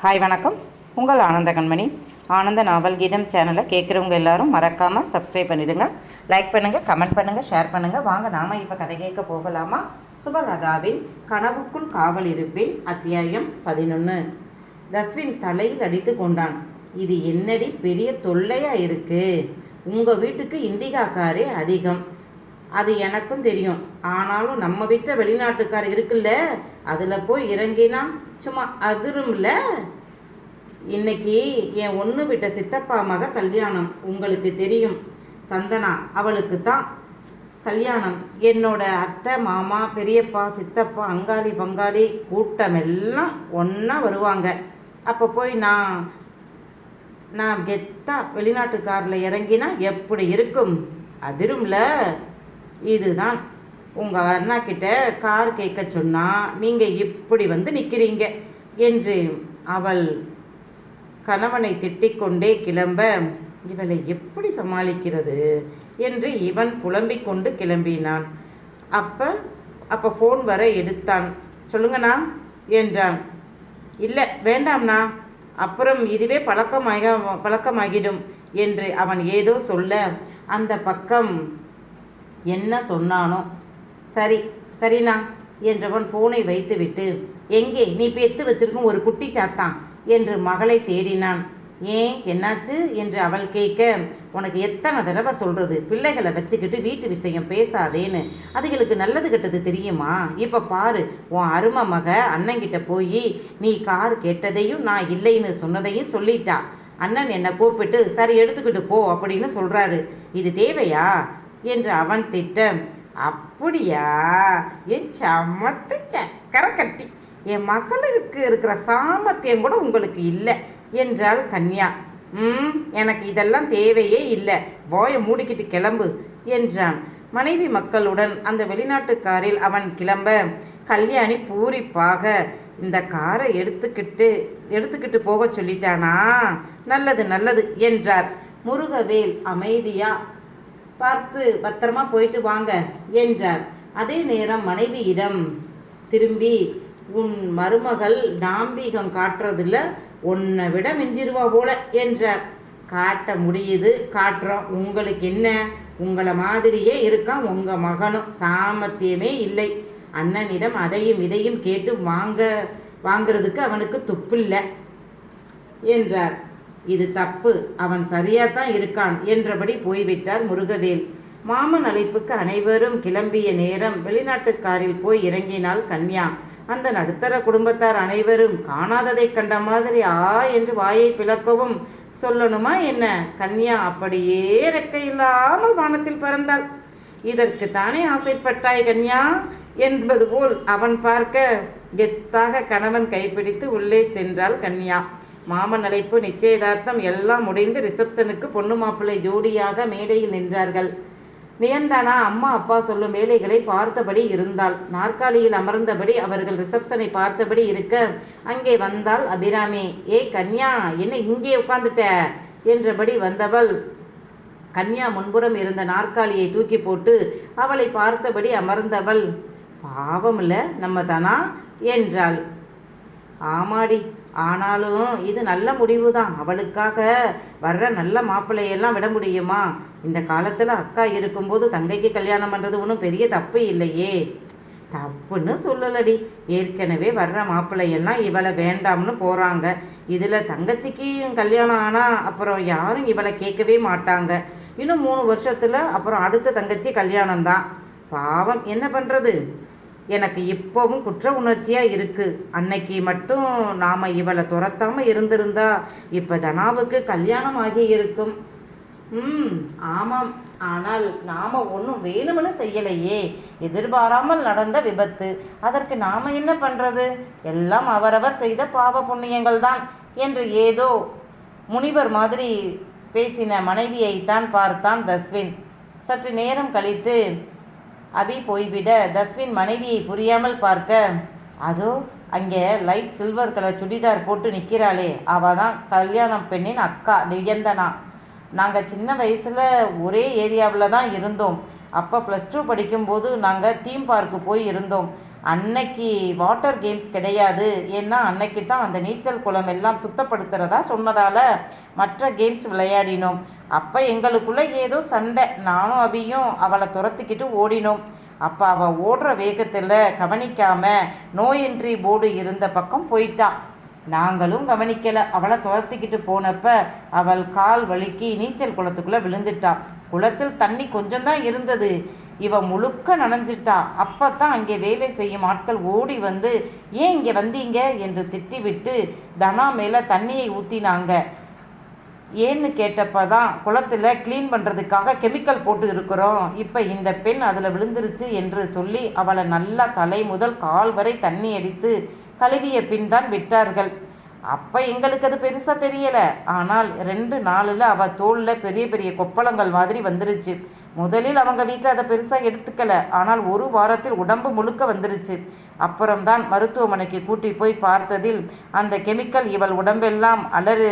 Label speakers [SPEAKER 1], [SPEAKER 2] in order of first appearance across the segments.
[SPEAKER 1] Hi வணக்கம். உங்கள் ஆனந்த கண்மணி. ஆனந்த நாவல் கீதம் சேனலை கேட்குறவங்க எல்லாரும் மறக்காமல் சப்ஸ்கிரைப் பண்ணிடுங்க. லைக் பண்ணுங்கள் கமெண்ட் பண்ணுங்கள் ஷேர் பண்ணுங்கள் வாங்க நாம இப்போ கதை கேட்க போகலாமா? சுபலதாவின் கனவுக்குள் காவல் இருப்பேன் அத்தியாயம் பதினொன்று தஸ்வின் தலையில் அடித்து கொண்டான். இது என்னடி பெரிய தொல்லையாக இருக்குது உங்கள் வீட்டுக்கு இண்டிகாக்காரே அதிகம். அது எனக்கும் தெரியும். ஆனாலும் நம்ம வீட்டில் வெளிநாட்டுக்கார் இருக்குல்ல அதில் போய் இறங்கினா சும்மா அதிரும்ல. இன்னைக்கு என் ஒன்று விட்ட சித்தப்பா மக கல்யாணம் உங்களுக்கு தெரியும். சந்தனா அவளுக்கு தான் கல்யாணம். என்னோட அத்தை மாமா பெரியப்பா சித்தப்பா அங்காளி பங்காளி கூட்டம் எல்லாம் ஒன்றா வருவாங்க. அப்போ போய் நான் நான் கெத்தா வெளிநாட்டுக்காரில் இறங்கினா எப்படி இருக்கும்? அதிரும்ல. இதுதான். உங்கள் அண்ணா கிட்ட கார் கேட்க சொன்னால் நீங்கள் இப்படி வந்து நிற்கிறீங்க என்று அவள் கணவனை திட்டிக்கொண்டே கிளம்ப இவளை எப்படி சமாளிக்கிறது? என்று இவன் புலம்பிக் கொண்டு கிளம்பினான். அப்போ அப்போ ஃபோன் வர எடுத்தான். சொல்லுங்கண்ணா என்றான். இல்லை வேண்டாம்ண்ணா அப்புறம் இதுவே பழக்கமாக பழக்கமாகிடும் என்று அவன் ஏதோ சொல்ல அந்த பக்கம் என்ன சொன்னானோ? சரி சரிண்ணா என்றவன் ஃபோனை வைத்துவிட்டு எங்கே நீ பெத்து வச்சிருக்கும் ஒரு குட்டி சாத்தான் என்று மகளை தேடினான். ஏன் என்னாச்சு? என்று அவள் கேட்க உனக்கு எத்தனை தடவை சொல்கிறது பிள்ளைகளை வச்சுக்கிட்டு வீட்டு விஷயம் பேசாதேன்னு. அதுகளுக்கு நல்லது கெட்டது தெரியுமா? இப்போ பாரு உன் அருமை மக அண்ணங்கிட்ட போய் நீ கார் கெட்டதையும் நான் இல்லைன்னு சொன்னதையும் சொல்லிட்டா. அண்ணன் என்னை கூப்பிட்டு சரி எடுத்துக்கிட்டு போ அப்படின்னு சொல்கிறாரு இது தேவையா? என்று அவன் திட்டம். அப்படியா? என் சமத்து சக்கரை கட்டி என் மகளுக்கு இருக்கிற சாமர்த்தியம் கூட உங்களுக்கு இல்லை என்றாள் கன்யா. ம் எனக்கு இதெல்லாம் தேவையே இல்லை. போய மூடிக்கிட்டு கிளம்பு என்றான். மனைவி மக்களுடன் அந்த வெளிநாட்டுக்காரில் அவன் கிளம்ப. கல்யாணி பூரிப்பாக இந்த காரை எடுத்துக்கிட்டு எடுத்துக்கிட்டு போக சொல்லிட்டானா? நல்லது நல்லது என்றார். முருகவேல் அமைதியாக பார்த்து பத்திரமா போயிட்டு வாங்க என்றார். அதே நேரம் மனைவியிடம் திரும்பி உன் மருமகள் டாம்பிகம் காட்டுறதில்ல உன்னை விட மிஞ்சிருவா போல என்றார். காட்ட முடியுது காட்டுறோம். உங்களுக்கு என்ன? உங்களை மாதிரியே இருக்கான் உங்கள் மகனும். சாமர்த்தியமே இல்லை. அண்ணனிடம் அதையும் இதையும் கேட்டு வாங்க வாங்கிறதுக்கு அவனுக்கு துப்பில்லை என்றார். இது தப்பு அவன் சரியாத்தான் இருக்கான் என்றபடி போய்விட்டார் முருகவேல். மாமன் அழைப்புக்கு அனைவரும் கிளம்பிய நேரம் வெளிநாட்டுக்காரில் போய் இறங்கினாள் கன்யா. அந்த நடுத்தர குடும்பத்தார் அனைவரும் காணாததை கண்ட மாதிரி ஆ என்று வாயை பிளக்கவும் சொல்லணுமா என்ன? கன்யா அப்படியே ரெக்கை இல்லாமல் வானத்தில் பறந்தாள். இதற்கு தானே ஆசைப்பட்டாய் கன்யா? என்பது போல் அவன் பார்க்க கெத்தாக கணவன் கைப்பிடித்து உள்ளே சென்றாள் கன்யா. மாமன் அழைப்பு நிச்சயதார்த்தம் எல்லாம் முடிந்து ரிசப்ஷனுக்கு பொண்ணு மாப்பிள்ளை ஜோடியாக மேடையில் நின்றார்கள். வியந்தானா அம்மா அப்பா சொல்லும் வேலைகளை பார்த்தபடி இருந்தாள். நாற்காலியில் அமர்ந்தபடி அவர்கள் ரிசப்ஷனை பார்த்தபடி இருக்க அங்கே வந்தாள் அபிராமி. ஏ கன்யா என்ன இங்கே உட்காந்துட்ட என்றபடி வந்தவள். கன்யா முன்புறம் இருந்த நாற்காலியை தூக்கி போட்டு அவளை பார்த்தபடி அமர்ந்தவள். பாவம் நம்ம தானா? என்றாள். ஆமாடி ஆனாலும் இது நல்ல முடிவு தான் அவளுக்காக வர்ற நல்ல மாப்பிள்ளையெல்லாம் விட முடியுமா? இந்த காலத்தில் அக்கா இருக்கும்போது தங்கைக்கு கல்யாணம் பண்ணுறது ஒன்றும் பெரிய தப்பு இல்லையே. தப்புன்னு சொல்லலடி. ஏற்கனவே வர்ற மாப்பிள்ளையெல்லாம் இவளை வேண்டாம்னு போகிறாங்க இதில் தங்கச்சிக்கு கல்யாணம் ஆனால் அப்புறம் யாரும் இவளை கேட்கவே மாட்டாங்க. இன்னும் மூணு வருஷத்தில் அப்புறம் அடுத்த தங்கச்சி கல்யாணம் தான் பாவம் என்ன பண்ணுறது எனக்கு இப்போவும் குற்ற உணர்ச்சியாக இருக்குது அன்னைக்கு மட்டும் நாம் இவளை துரத்தாமல் இருந்திருந்தா இப்போ தனாவுக்கு கல்யாணம் ஆகி இருக்கும். ம் ஆமாம். ஆனால் நாம் ஒன்றும் வேணும்னு செய்யலையே. எதிர்பாராமல் நடந்த விபத்து. அதற்கு நாம் என்ன பண்ணுறது எல்லாம் அவரவர் செய்த பாவ புண்ணியங்கள் தான் என்று ஏதோ முனிவர் மாதிரி பேசின மனைவியைத்தான் பார்த்தான் தஸ்வின். சற்று நேரம் கழித்து அபி போய்விட. தஸ்வின் மனைவியை புரியாமல் பார்க்க அதோ அங்கே லைட் சில்வர் கலர் சுடிதார் போட்டு நிற்கிறாளே அவள் தான் கல்யாணம் பெண்ணின் அக்கா நியந்தனா நாங்கள் சின்ன வயசில் ஒரே ஏரியாவில் தான் இருந்தோம். அப்போ ப்ளஸ் டூ படிக்கும்போது நாங்கள் தீம் பார்க்கு போய் இருந்தோம். அன்னைக்கு வாட்டர் கேம்ஸ் கிடையாது. ஏன்னா அன்னைக்கு தான் அந்த நீச்சல் குளம் எல்லாம் சுத்தப்படுத்துகிறதா சொன்னதால் மற்ற கேம்ஸ் விளையாடினோம். அப்போ எங்களுக்குள்ளே ஏதோ சண்டை. நானும் அபியும் அவளை துரத்திக்கிட்டு ஓடினோம். அப்போ அவள் ஓடுற வேகத்தில் கவனிக்காம நோ என்ட்ரி போர்டு இருந்த பக்கம் போயிட்டா. நாங்களும் கவனிக்கலை. அவளை துரத்திக்கிட்டு போனப்ப அவள் கால் வழுக்கி நீச்சல் குளத்துக்குள்ளே விழுந்துட்டா. குளத்தில் தண்ணி கொஞ்சம் தான் இருந்தது. இவன் முழுக்க நனைஞ்சிட்டா. அப்பத்தான் அங்கே வேலை செய்யும் ஆட்கள் ஓடி வந்து ஏன் இங்கே வந்தீங்க? என்று திட்டிவிட்டு தனா மேலே தண்ணியை ஊற்றினாங்க ஏன்னு கேட்டப்ப தான் குளத்தில் க்ளீன் பண்ணுறதுக்காக கெமிக்கல் போட்டு இருக்கிறோம். இப்போ இந்த பெண் அதில் விழுந்துருச்சு என்று சொல்லி அவளை நல்லா தலை முதல் கால் வரை தண்ணி அடித்து கழுவிய பின் தான் விட்டார்கள். அப்போ எங்களுக்கு அது பெருசாக தெரியலை. ஆனால் ரெண்டு நாளில் அவள் தோளில் பெரிய பெரிய கொப்பளங்கள் மாதிரி வந்துருச்சு. முதலில் அவங்க வீட்டில் அதை பெருசாக எடுத்துக்கல. ஆனால் ஒரு வாரத்தில் உடம்பு முழுக்க வந்துருச்சு. அப்புறம்தான் மருத்துவமனைக்கு கூட்டி போய் பார்த்ததில் அந்த கெமிக்கல் இவள் உடம்பெல்லாம் அலறு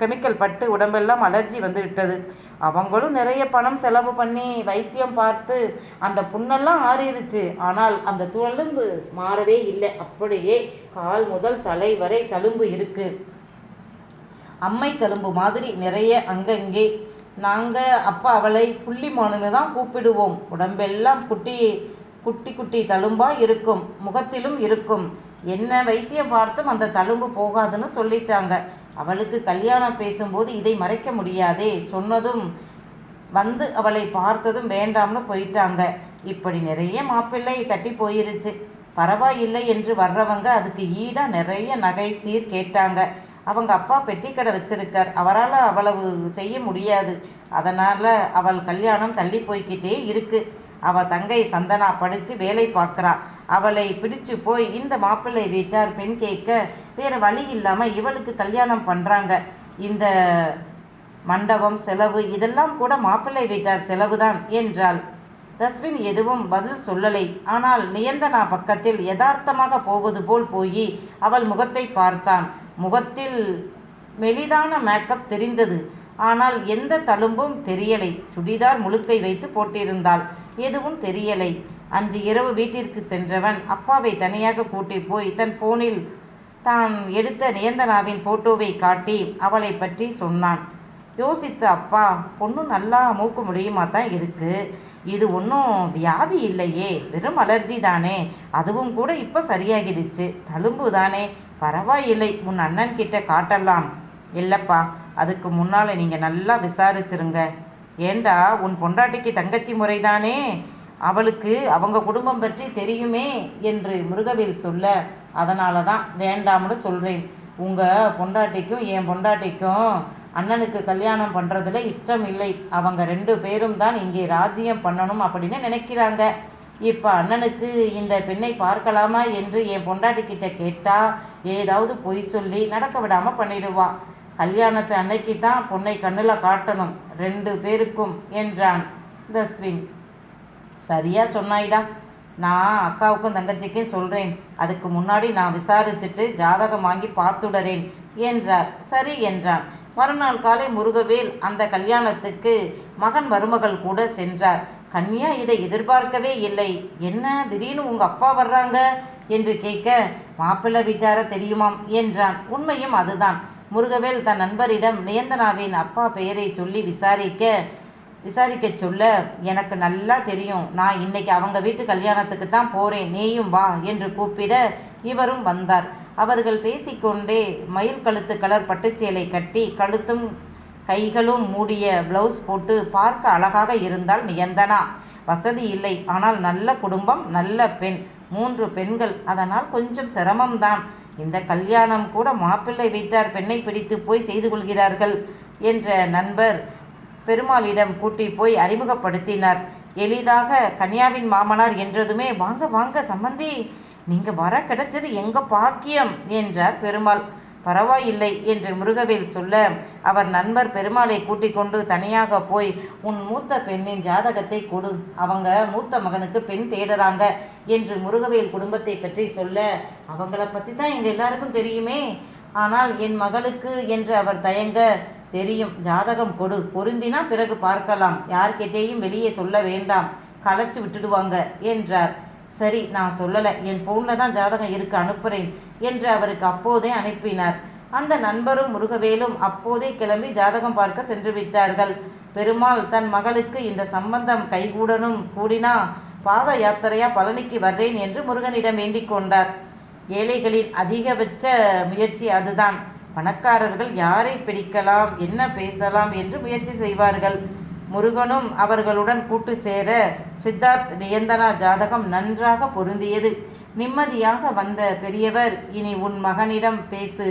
[SPEAKER 1] கெமிக்கல் பட்டு உடம்பெல்லாம் அலர்ஜி வந்து விட்டது. அவங்களும் நிறைய பணம் செலவு பண்ணி வைத்தியம் பார்த்து அந்த புண்ணெல்லாம் ஆறிருச்சு. ஆனால் அந்த தழும்பு மாறவே இல்லை. அப்படியே கால் முதல் தலை வரை தழும்பு இருக்கு. அம்மை தழும்பு மாதிரி நிறைய அங்கங்கே நாங்கள் அப்போ அவளை புள்ளிமானுன்னு தான் கூப்பிடுவோம். உடம்பெல்லாம் குட்டி குட்டி குட்டி தழும்பாக இருக்கும். முகத்திலும் இருக்கும். என்ன வைத்தியம் பார்த்தும் அந்த தழும்பு போகாதுன்னு சொல்லிட்டாங்க. அவளுக்கு கல்யாணம் பேசும்போது இதை மறைக்க முடியாதே. சொன்னதும் வந்து அவளை பார்த்ததும் வேண்டாம்னு போயிட்டாங்க. இப்படி நிறைய மாப்பிள்ளை தட்டி போயிருச்சு. பரவாயில்லை என்று வர்றவங்க அதுக்கு ஈடாக நிறைய நகை சீர் கேட்டாங்க. அவங்க அப்பா பெட்டி கடை வச்சிருக்கார். அவரால் அவ்வளவு செய்ய முடியாது. அதனால் அவள் கல்யாணம் தள்ளி போய்க்கிட்டே இருக்குது அவள் தங்கை சந்தனா படித்து வேலை பார்க்குறா. அவளை பிடிச்சு போய் இந்த மாப்பிள்ளை வீட்டார் பெண் கேட்க வேறு வழி இல்லாமல் இவளுக்கு கல்யாணம் பண்ணுறாங்க இந்த மண்டபம் செலவு இதெல்லாம் கூட மாப்பிள்ளை வீட்டார் செலவுதான் என்றாள். தஸ்வின் எதுவும் பதில் சொல்லலை. ஆனால் நியந்தனா பக்கத்தில் யதார்த்தமாக போவது போல் போய் அவள் முகத்தை பார்த்தான். முகத்தில் மெலிதான மேக்கப் தெரிந்தது. ஆனால் எந்த தழும்பும் தெரியலை. சுடிதார் முழுக்கை வைத்து போட்டிருந்தாள். எதுவும் தெரியலை. அன்று இரவு வீட்டிற்கு சென்றவன் அப்பாவை தனியாக கூட்டி போய் தன் ஃபோனில் தான் எடுத்த நியந்தனாவின் ஃபோட்டோவை காட்டி அவளை பற்றி சொன்னான். யோசித்து அப்பா பொண்ணு நல்லா மூக்க முடியுமா தான் இருக்கு. இது ஒன்றும் வியாதி இல்லையே. வெறும் அலர்ஜி தானே. அதுவும் கூட இப்போ சரியாகிடுச்சு. தழும்பு தானே. பரவாயில்லை உன் அண்ணன் கிட்ட காட்டலாம். இல்லைப்பா அதுக்கு முன்னால் நீங்கள் நல்லா விசாரிச்சிருங்க. ஏண்டா உன் பொண்டாட்டிக்கு தங்கச்சி முறைதானே? அவளுக்கு அவங்க குடும்பம் பற்றி தெரியுமே என்று முருகவேல் சொல்ல அதனால தான் வேண்டாம்னு சொல்கிறேன் உங்கள் பொண்டாட்டிக்கும் என் பொண்டாட்டிக்கும் அண்ணனுக்கு கல்யாணம் பண்ணுறதுல இஷ்டம் இல்லை அவங்க ரெண்டு பேரும் தான் இங்கே ராஜ்யம் பண்ணணும் அப்படின்னு நினைக்கிறாங்க. இப்போ அண்ணனுக்கு இந்த பெண்ணை பார்க்கலாமா என்று என் பொண்டாட்டி கிட்ட கேட்டால் ஏதாவது பொய் சொல்லி நடக்க விடாமல் பண்ணிடுவான் கல்யாணத்து அன்னைக்கு தான் பொண்ணை கண்ணில் காட்டணும். ரெண்டு பேருக்கும் என்றான் தஸ்வின். சரியாக சொன்னாயிடா. நான் அக்காவுக்கும் தங்கச்சிக்கும் சொல்கிறேன் அதுக்கு முன்னாடி நான் விசாரிச்சுட்டு ஜாதகம் வாங்கி பார்த்துடறேன் என்றார். சரி என்றான். மறுநாள் காலை முருகவேல் அந்த கல்யாணத்துக்கு மகன் மருமகள் கூட சென்றார். கன்யா இதை எதிர்பார்க்கவே இல்லை. என்ன? திடீர்னு உங்கள் அப்பா வர்றாங்க? என்று கேட்க மாப்பிள்ளை வீட்டார தெரியுமாம் என்றான். உண்மையும் அதுதான். முருகவேல் தன் நண்பரிடம் நியந்தனாவின் அப்பா பெயரை சொல்லி விசாரிக்க விசாரிக்க சொல்ல எனக்கு நல்லா தெரியும். நான் இன்னைக்கு அவங்க வீட்டு கல்யாணத்துக்கு தான் போகிறேன் நீயும் வா என்று கூப்பிட இவரும் வந்தார். அவர்கள் பேசிக்கொண்டே மயில் கழுத்து கலர் பட்டுச்சேலை கட்டி கழுத்தும் கைகளும் மூடிய ப்ளவுஸ் போட்டு பார்க்க அழகாக இருந்தால் நியந்தனா வசதி இல்லை. ஆனால் நல்ல குடும்பம் நல்ல பெண் மூன்று பெண்கள். அதனால் கொஞ்சம் சிரமம்தான். இந்த கல்யாணம் கூட மாப்பிள்ளை வீட்டார் பெண்ணை பிடித்து போய் செய்து கொள்கிறார்கள் என்ற நண்பர் பெருமாளிடம் கூட்டி போய் அறிமுகப்படுத்தினார். எளிதாக கன்யாவின் மாமனார் என்றதுமே வாங்க வாங்க சம்மந்தி நீங்கள் வர கிடைச்சது எங்கள் பாக்கியம்? என்றார் பெருமாள். பரவாயில்லை என்று முருகவேல் சொல்ல அவர் நண்பர் பெருமாளை கூட்டிக் கொண்டு தனியாக போய் உன் மூத்த பெண்ணின் ஜாதகத்தை கொடு. அவங்க மூத்த மகனுக்கு பெண் தேடுறாங்க என்று முருகவேல் குடும்பத்தை பற்றி சொல்ல அவங்கள பற்றி தான் எங்கள் எல்லாருக்கும் தெரியுமே. ஆனால் என் மகளுக்கு என்று அவர் தயங்க தெரியும். ஜாதகம் கொடு. பொருந்தினா பிறகு பார்க்கலாம். யார்கிட்டேயும் வெளியே சொல்ல வேண்டாம். களைச்சு விட்டுடுவாங்க என்றார். சரி நான் சொல்லலை. என் ஃபோனில் தான் ஜாதகம் இருக்கு அனுப்புகிறேன் என்று அவருக்கு அப்போதே அனுப்பினார். அந்த நண்பரும் முருகவேலும் அப்போதே கிளம்பி ஜாதகம் பார்க்க சென்று விட்டார்கள். பெருமாள் தன் மகளுக்கு இந்த சம்பந்தம் கைகூடனும் கூடினா பாத யாத்திரையா பழனிக்கு வர்றேன் என்று முருகனிடம் வேண்டிக் கொண்டார். ஏழைகளின் அதிகபட்ச முயற்சி அதுதான். பணக்காரர்கள் யாரை பிடிக்கலாம் என்ன பேசலாம் என்று முயற்சி செய்வார்கள். முருகனும் அவர்களுடன் கூட்டு சேர சித்தார்த் நியந்தனா ஜாதகம் நன்றாக பொருந்தியது. நிம்மதியாக வந்த பெரியவர் இனி உன் மகனிடம் பேசு.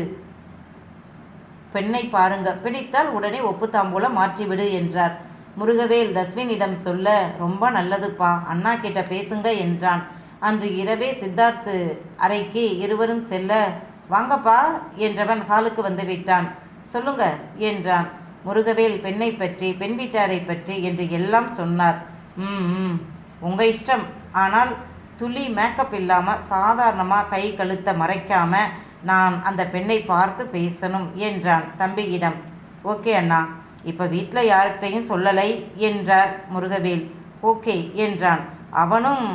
[SPEAKER 1] பெண்ணை பாருங்க. பிடித்தால் உடனே ஒப்புத்தாம்பூலம் மாற்றிவிடு என்றார். முருகவேல் தஸ்வினிடம் சொல்ல ரொம்ப நல்லதுப்பா. அண்ணா கிட்ட பேசுங்க என்றான். அன்று இரவே சித்தார்த்து அறைக்கு இருவரும் செல்ல வாங்கப்பா என்றவன் ஹாலுக்கு வந்து விட்டான். சொல்லுங்க என்றான். முருகவேல் பெண்ணை பற்றி பெண் வீட்டாரை பற்றி என்று எல்லாம் சொன்னார். ம் ம். உங்கள் இஷ்டம். ஆனால் துளி மேக்கப் இல்லாமல் சாதாரணமாக கை கழுத்தை மறைக்காம நான் அந்த பெண்ணை பார்த்து பேசணும் என்றான் தம்பியிடம். ஓகே அண்ணா இப்போ வீட்டில் யார்கிட்டையும் சொல்லலை என்றார் முருகவேல். ஓகே என்றான். அவனும்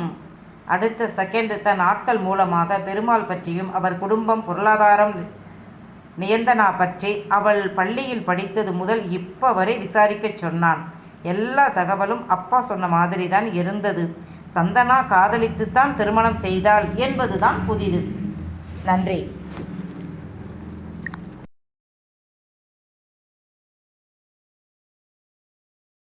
[SPEAKER 1] அடுத்த செகண்ட் தன் ஆட்கள் மூலமாக பெருமாள் பற்றியும் அவர் குடும்பம் பொருளாதாரம் நியந்தனா பற்றி அவள் பள்ளியில் படித்தது முதல் இப்போ வரை விசாரிக்கச் சொன்னான். எல்லா தகவலும் அப்பா சொன்ன மாதிரி தான் இருந்தது. சந்தனா காதலித்துத்தான் திருமணம் செய்தாள் என்பதுதான் புதிது. நன்றி.